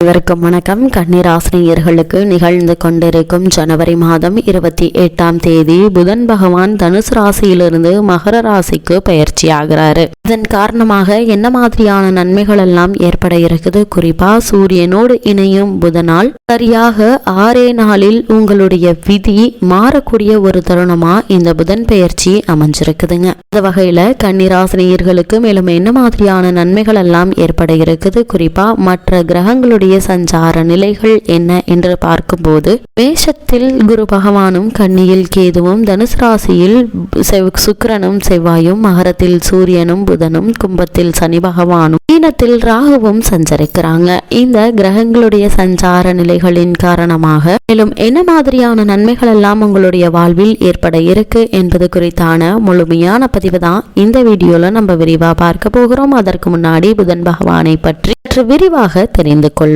அனைவருக்கும் வணக்கம். கன்னிராசினியர்களுக்கு நிகழ்ந்து கொண்டிருக்கும் ஜனவரி மாதம் இருபத்தி எட்டாம் தேதி புதன் பகவான் தனுசு ராசியிலிருந்து மகர ராசிக்கு பயிற்சியாகிறாரு. இதன் காரணமாக என்ன மாதிரியான நன்மைகள் எல்லாம் ஏற்பட இருக்குது? குறிப்பா சூரியனோடு இணையும் புதனால் சரியாக ஆறே நாளில் உங்களுடைய விதி மாறக்கூடிய ஒரு தருணமா இந்த புதன் பயிற்சி அமைஞ்சிருக்குதுங்க. இந்த வகையில கண்ணீராசினியர்களுக்கு மேலும் என்ன மாதிரியான நன்மைகள் எல்லாம் ஏற்பட இருக்குது? குறிப்பா மற்ற கிரகங்களுடைய சஞ்சார நிலைகள் என்ன என்று பார்க்கும்போது மேஷத்தில் குரு பகவானும் கன்னியில் கேதுவும் தனுசு ராசியில் சுக்கிரனும் செவ்வாயும் மகரத்தில் சூரியனும் புதனும் கும்பத்தில் சனி பகவானும் மீனத்தில் ராகுவும் சஞ்சரிக்கிறாங்க. இந்த கிரகங்களுடைய சஞ்சார நிலைகளின் காரணமாக மேலும் என்ன மாதிரியான நன்மைகள் எல்லாம் உங்களுடைய வாழ்வில் ஏற்பட இருக்கு என்பது குறித்தான முழுமையான பதிவு தான் இந்த வீடியோல நம்ம விரிவா பார்க்க போகிறோம். அதற்கு முன்னாடி புதன் பகவானை பற்றி விரிவாக தெரிந்து கொள்வோம்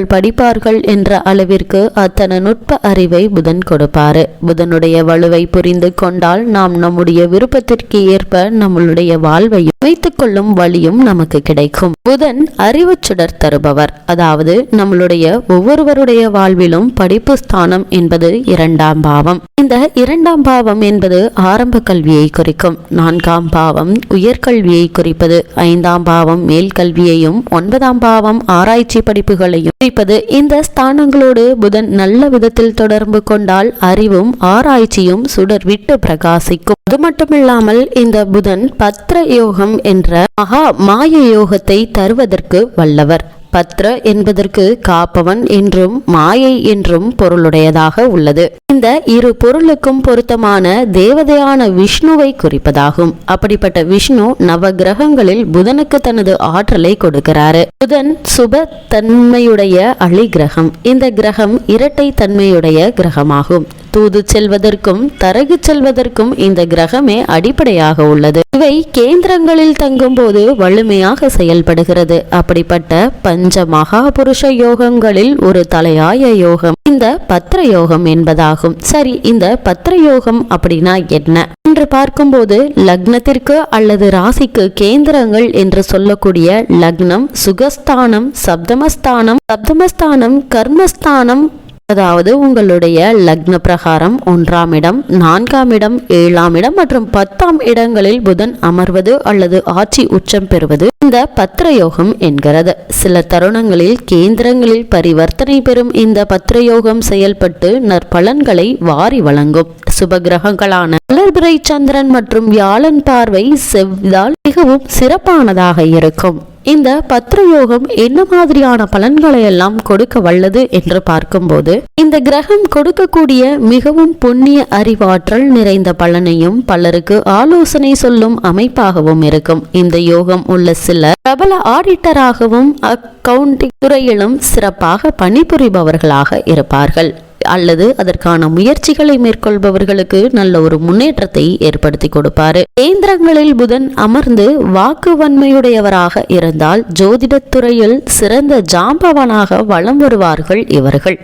அவர்கள் படிப்பார்கள் என்ற அளவிற்கு அத்தனை நுட்ப அறிவை புதன் கொடுப்பார். புதனுடைய வலுவை புரிந்து கொண்டால் நாம் நம்முடைய விருப்பத்திற்கு ஏற்ப நம்மளுடைய வாழ்வையும் வைத்துக் கொள்ளும் வழியும் நமக்கு கிடைக்கும். புதன் அறிவு சுடர் தருபவர். அதாவது நம்மளுடைய ஒவ்வொருவருடைய வாழ்விலும் படிப்பு ஸ்தானம் என்பது இரண்டாம் பாவம். இந்த இரண்டாம் பாவம் என்பது ஆரம்ப கல்வியை குறிக்கும். நான்காம் பாவம் உயர்கல்வியை குறிப்பது. ஐந்தாம் பாவம் மேல் கல்வியையும் ஒன்பதாம் பாவம் ஆராய்ச்சி படிப்புகளையும் குறிப்பது இந்த ஸ்தானங்களோடு புதன் நல்ல விதத்தில் தொடர்பு கொண்டால் அறிவும் ஆராய்ச்சியும் சுடர் விட்டு பிரகாசிக்கும். அது மட்டுமில்லாமல் இந்த புதன் பத்ர யோகம் என்ற மகா மாய யோகத்தை தருவதற்கு வல்லவர். பத்ர என்பதற்கு காப்பவன் என்றும் மாயை என்றும் பொருளுடையதாக உள்ளது. இந்த இரு பொருளுக்கும் பொருத்தமான தேவதையான விஷ்ணுவை குறிப்பதாகும். அப்படிப்பட்ட விஷ்ணு நவ கிரகங்களில் புதனுக்கு தனது ஆற்றலை கொடுக்கிறாரு. புதன் சுப தன்மையுடைய அழி கிரகம் இந்த கிரகம் இரட்டை தன்மையுடைய கிரகமாகும். தூது செல்வதற்கும் தரகு செல்வதற்கும் இந்த கிரகமே அடிப்படையாக உள்ளது. இவை கேந்திரங்களில் தங்கும் போது வலிமையாக செயல்படுகிறது. அப்படிப்பட்ட பஞ்ச மகாபுருஷ யோகங்களில் ஒரு தலையாய யோகம் இந்த பத்திர யோகம் என்பதாகும். சரி இந்த பத்திர யோகம் அப்படின்னா என்ன? என்று பார்க்கும்போது லக்னத்திற்கு அல்லது ராசிக்கு கேந்திரங்கள் என்று சொல்லக்கூடிய லக்னம் சுகஸ்தானம் சப்தமஸ்தானம் சப்தமஸ்தானம் கர்மஸ்தானம் அதாவது உங்களுடைய லக்ன பிரகாரம் ஒன்றாம் இடம் நான்காம் இடம் ஏழாம் இடம் மற்றும் பத்தாம் இடங்களில் புதன் அமர்வது அல்லது ஆட்சி உச்சம் பெறுவது இந்த பத்திரயோகம் என்கிறது. சில தருணங்களில் கேந்திரங்களில் பரிவர்த்தனை பெறும் இந்த பத்திரயோகம் செயல்பட்டு நற்பலன்களை வாரி வழங்கும். சுப கிரகங்களான வளர்பிறை சந்திரன் மற்றும் வியாழன் பார்வை செவ்வால் மிகவும் சிறப்பானதாக இருக்கும். இந்த பத்ரயோகம் என்ன மாதிரியான பலன்களை எல்லாம் கொடுக்க வல்லது என்று பார்க்கும்போது இந்த கிரகம் கொடுக்கக்கூடிய மிகவும் புண்ணிய அறிவாற்றல் நிறைந்த பலனையும் பலருக்கு ஆலோசனை சொல்லும் அமைப்பாகவும் இருக்கும். இந்த யோகம் உள்ள சில பிரபல ஆடிட்டராகவும் அக்கவுண்டிங் துறையிலும் சிறப்பாக பணிபுரிபவர்களாக இருப்பார்கள். அல்லது அதற்கான முயற்சிகளை மேற்கொள்பவர்களுக்கு நல்ல ஒரு முன்னேற்றத்தை ஏற்படுத்தி கொடுப்பார். கேந்திரங்களில் புதன் அமர்ந்து வாக்கு வன்மையுடையவராக இருந்தால் ஜோதிடத்துறையில் சிறந்த ஜாம்பவனாக வலம் வருவார்கள் இவர்கள்.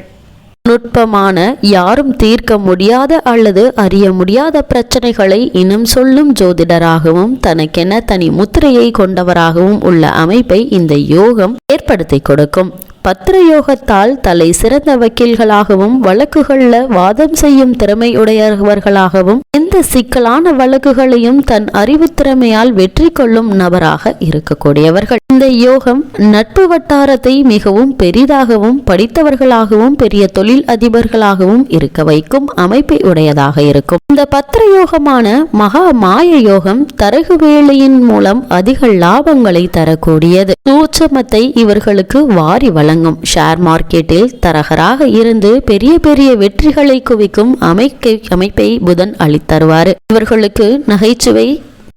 நுட்பமான யாரும் தீர்க்க முடியாத அல்லது அறிய முடியாத பிரச்சனைகளை இனம் சொல்லும் ஜோதிடராகவும் தனக்கென தனி முத்திரையை கொண்டவராகவும் உள்ள அமைப்பை இந்த யோகம் ஏற்படுத்தி கொடுக்கும். பத்திர யோகத்தால் தலை சிறந்த வக்கீல்களாகவும் வழக்குகள்ல வாதம் செய்யும் திறமையுடையவர்களாகவும் எந்த சிக்கலான வழக்குகளையும் தன் அறிவு திறமையால் வெற்றி கொள்ளும் நபராக இருக்கக்கூடியவர்கள். இந்த யோகம் நட்பு வட்டாரத்தை மிகவும் பெரிதாகவும் படித்தவர்களாகவும் பெரிய தொழில் அதிபர்களாகவும் இருக்க வைக்கும் அமைப்பை உடையதாக இருக்கும். இந்த பத்திர யோகமான மகா மாய யோகம் தரகு வேலையின் மூலம் அதிக லாபங்களை தரக்கூடியது. சூட்சமத்தை இவர்களுக்கு வாரி வழங்கும் ஷேர் மார்க்கெட்டில் தரகராக இருந்து பெரிய பெரிய வெற்றிகளை குவிக்கும் அமைக்கை அமைப்பை புதன் அளித்தருவார். இவர்களுக்கு நகைச்சுவை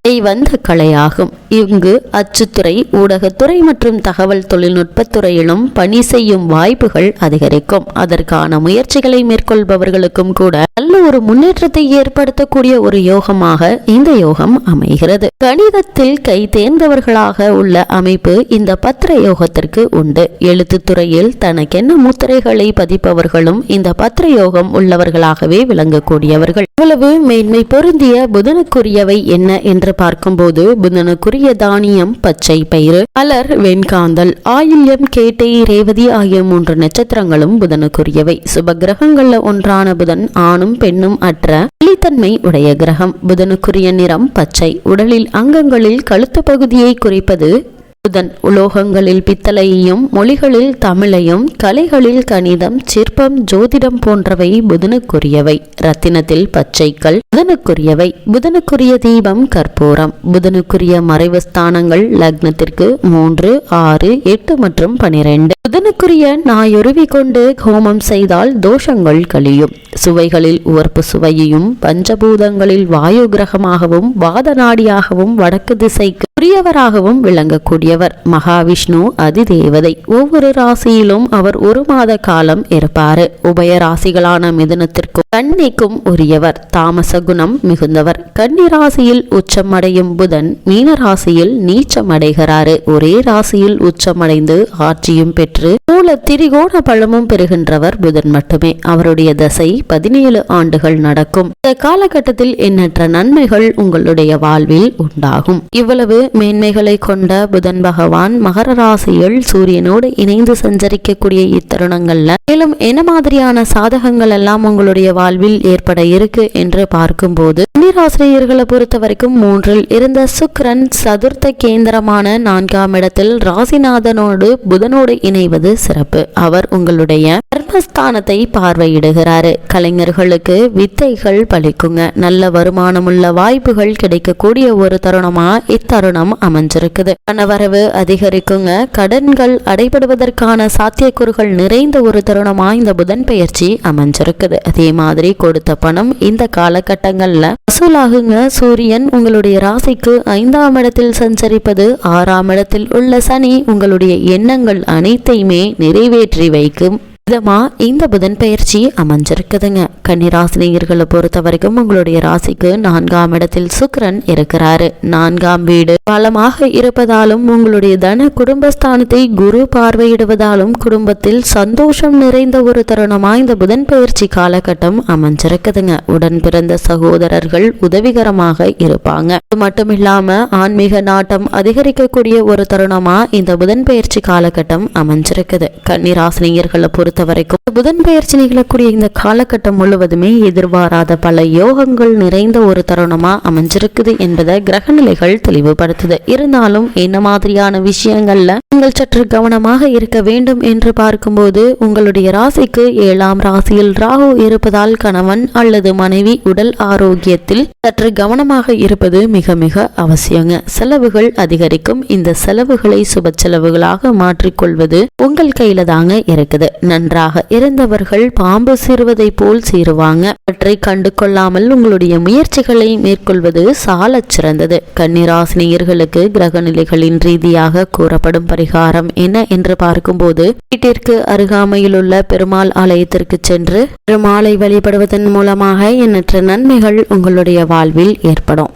வந்த கலையாகும் இங்கு அச்சுத்துறை ஊடகத்துறை மற்றும் தகவல் தொழில்நுட்பத்துறையிலும் பணி செய்யும் வாய்ப்புகள் அதிகரிக்கும். அதற்கான முயற்சிகளை மேற்கொள்பவர்களுக்கும் கூட நல்ல ஒரு முன்னேற்றத்தை ஏற்படுத்தக்கூடிய ஒரு யோகமாக இந்த யோகம் அமைகிறது. கணிதத்தில் கை தேர்ந்தவர்களாக உள்ள அமைப்பு இந்த பத்திர யோகத்திற்கு உண்டு. எழுத்துத்துறையில் தனக்கென்ன முத்திரைகளை பதிப்பவர்களும் இந்த பத்திர யோகம் உள்ளவர்களாகவே விளங்கக்கூடியவர்கள். இவ்வளவு மேன்மை பொருந்திய புதனுக்குரியவை என்ன என்ற பார்க்கும்போது புதனுக்குரிய தானியம் பச்சை பயிறு அலர் வெண்காந்தல் ஆயில்யம் கேட்டை ரேவதி ஆகிய மூன்று நட்சத்திரங்களும் புதனுக்குரியவை. சுப கிரகங்கள்ல ஒன்றான புதன் ஆணும் பெண்ணும் அற்ற வெளித்தன்மை உடைய கிரகம். புதனுக்குரிய நிறம் பச்சை. உடலில் அங்கங்களில் கழுத்து பகுதியை குறிப்பது புதன் உலோகங்களில் பித்தளையையும் மொழிகளில் தமிழையும் கலைகளில் கணிதம் சிற்பம் ஜோதிடம் போன்றவை புதனுக்குரியவை. ரத்தினத்தில் பச்சைக்கல் புதனுக்குரியவை. புதனுக்குரிய தீபம் கற்பூரம். புதனுக்குரிய மறைவு ஸ்தானங்கள் லக்னத்திற்கு மூன்று ஆறு எட்டு மற்றும் பனிரெண்டு. புதனுக்குரிய நாயொருவி கொண்டு ஹோமம் செய்தால் தோஷங்கள் கழியும். சுவைகளில் உவர்ப்பு சுவையையும் பஞ்சபூதங்களில் வாயு கிரகமாகவும் வாத நாடியாகவும் வடக்கு திசைக்கு உரியவராகவும் விளங்கக்கூடியவர். மகாவிஷ்ணு அதிதேவதை. ஒவ்வொரு ராசியிலும் அவர் ஒரு மாத காலம் இருப்பார். உபய ராசிகளான மிதுனத்திற்கும் கன்னிக்கும் உரியவர். தாமச குணம் மிகுந்தவர். கன்னி ராசியில் உச்சமடையும் புதன் மீன ராசியில் நீச்சமடைகிறாரு. ஒரே ராசியில் உச்சமடைந்து ஆட்சியும் பெற்று மூல திரிகோண பழமும் பெறுகின்றவர் புதன் மட்டுமே. அவருடைய தசை பதினேழு ஆண்டுகள் நடக்கும். இந்த காலகட்டத்தில் எண்ணற்ற நன்மைகள் உங்களுடைய வாழ்வில் உண்டாகும். இவ்வளவு மேன்மைகளை கொண்ட புதன் பகவான் மகர ராசியில் சூரியனோடு இணைந்து சஞ்சரிக்கக்கூடிய இத்தருணங்கள்ல. மேலும் என்ன மாதிரியான சாதகங்கள் எல்லாம் உங்களுடைய வாழ்வில் ஏற்பட இருக்கு என்று பார்க்கும்போது நீராசிரியர்களை பொறுத்த வரைக்கும் மூன்றில் இருந்த சுக்ரன் சதுர்த்த கேந்திரமான நான்காம் இடத்தில் ராசிநாதனோடு புதனோடு இணைவது சிறப்பு. அவர் உங்களுடைய கர்மஸ்தானத்தை பார்வையிடுகிறாரு. கலைஞர்களுக்கு வித்தைகள் பலிக்குங்க நல்ல வருமானமுள்ள வாய்ப்புகள் கிடைக்கக்கூடிய ஒரு தருணமா? இத்தருணம் அமைஞ்சிருக்குது. பணவரவு அதிகரிக்குங்க. கடன்கள் அடைபடுவதற்கான சாத்தியக்கூறுகள் நிறைந்த ஒரு தருணமா? இந்த புதன் பெயர்ச்சி அமைஞ்சிருக்குது. அதே மாதிரி கொடுத்த பணம் இந்த காலகட்டங்கள்ல வசூலாகுங்க சூரியன் உங்களுடைய ராசிக்கு ஐந்தாம் இடத்தில் சஞ்சரிப்பது ஆறாம் இடத்தில் உள்ள சனி உங்களுடைய எண்ணங்கள் அனைத்தையுமே நிறைவேற்றி வைக்கும். விதமாக இந்த புதன் பயிற்சி அமைஞ்சிருக்குதுங்க. கன்னிராசினியர்களை பொறுத்த வரைக்கும் உங்களுடைய ராசிக்கு நான்காம் இடத்தில் சுக்கரன் இருக்கிறாரு. நான்காம் வீடு பலமாக இருப்பதாலும் உங்களுடைய தன குடும்பஸ்தானத்தை குரு பார்வையிடுவதாலும் குடும்பத்தில் சந்தோஷம் நிறைந்த ஒரு தருணமா இந்த புதன் பயிற்சி காலகட்டம் அமைஞ்சிருக்குதுங்க. உடன் பிறந்த சகோதரர்கள் உதவிகரமாக இருப்பாங்க. அது மட்டும் இல்லாம ஆன்மீக நாட்டம் அதிகரிக்கக்கூடிய ஒரு தருணமா இந்த புதன் பயிற்சி காலகட்டம் அமைஞ்சிருக்குது. கன்னிராசினியர்களை பொறுத்த பொறுத்த வரைக்கும் புதன் பெயர்ச்சி நிகழக்கூடிய இந்த காலகட்டம் முழுவதுமே எதிர்பாராத பல யோகங்கள் நிறைந்த ஒரு தருணமா அமைஞ்சிருக்குது என்பதை கிரகநிலைகள் தெளிவுபடுத்துது. இருந்தாலும் என்ன மாதிரியான விஷயங்கள்ல நீங்கள் சற்று கவனமாக இருக்க வேண்டும் என்று பார்க்கும்போது உங்களுடைய ராசிக்கு ஏழாம் ராசியில் ராகு இருப்பதால் கணவன் அல்லது மனைவி உடல் ஆரோக்கியத்தில் சற்று கவனமாக இருப்பது மிக மிக அவசியங்க. செலவுகள் அதிகரிக்கும். இந்த செலவுகளை சுப செலவுகளாக மாற்றிக்கொள்வது உங்கள் கையில தாங்க இருக்குது. நன்றாக இருந்தவர்கள் பாம்பு சீருவதை போல் சீருவாங்க. அவற்றை கண்டு கொள்ளாமல் உங்களுடைய முயற்சிகளை மேற்கொள்வது சால சிறந்தது. கன்னிராசினியர்களுக்கு கிரக நிலைகளின் ரீதியாக கூறப்படும் பரிகாரம் என்ன என்று பார்க்கும்போது வீட்டிற்கு அருகாமையில் உள்ள பெருமாள் ஆலயத்திற்கு சென்று பெருமாளை வழிபடுவதன் மூலமாக எண்ணற்ற நன்மைகள் உங்களுடைய வாழ்வில் ஏற்படும்.